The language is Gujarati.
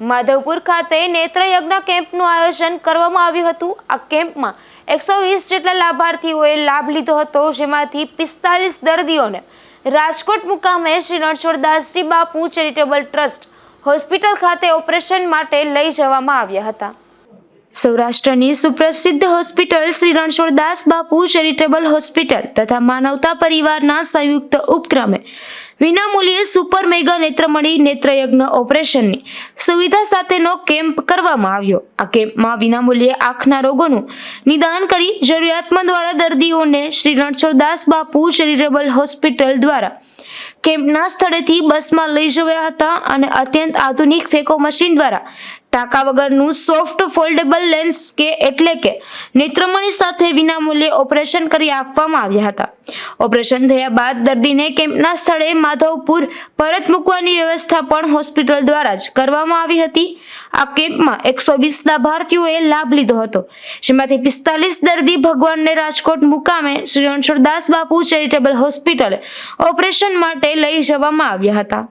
માધવપુર ખાતે નેત્રયજ્ઞ કેમ્પનું આયોજન કરવામાં આવ્યું હતું. આ કેમ્પમાં એકસો વીસ જેટલા લાભાર્થીઓએ લાભ લીધો હતો, જેમાંથી પિસ્તાલીસ દર્દીઓને રાજકોટ મુકામે Shri Ranchhoddasji Bapu charitable trust hospital ખાતે ઓપરેશન માટે લઈ જવામાં આવ્યા હતા. સૌરાષ્ટ્રની સુપ્રસિદ્ધ હોસ્પિટલ શ્રી રણછોડદાસ બાપુ ચેરિટેબલ હોસ્પિટલ તથા માનવતા પરિવારના સંયુક્ત ઉપક્રમે વિનામૂલ્યે સુપર મેગા નેત્રમણી નેત્રયજ્ઞ ઓપરેશનની સુવિધા સાથેનો કેમ્પ કરવામાં આવ્યો. આ કેમ્પમાં વિનામૂલ્યે આંખના રોગોનું નિદાન કરી જરૂરિયાતમંદવાળા દર્દીઓને શ્રી રણછોડદાસ બાપુ ચેરિટેબલ હોસ્પિટલ દ્વારા કેમ્પના સ્થળેથી બસમાં લઈ જવાયા હતા અને અત્યંત આધુનિક ફેકો મશીન દ્વારા ટાંકા વગરનું સોફ્ટ ફોલ્ડેબલ લેન્સ કે એટલે કે નેત્રમણી સાથે વિનામૂલ્યે ઓપરેશન કરી આપવામાં આવ્યા હતા. ઓપરેશન થયા બાદ દર્દીને કેમ્પના સ્થળે માધવપુર પરત મૂકવાની વ્યવસ્થા પણ હોસ્પિટલ દ્વારા જ કરવામાં આવી હતી. આ કેમ્પમાં એકસો વીસ લાભાર્થીઓએ લાભ લીધો હતો. જેમાંથી પિસ્તાલીસ દર્દી ભગવાનને રાજકોટ મુકામે શ્રી રણછોડદાસ બાપુ ચેરિટેબલ હોસ્પિટલે ઓપરેશન માટે લઈ જવામાં આવ્યા હતા.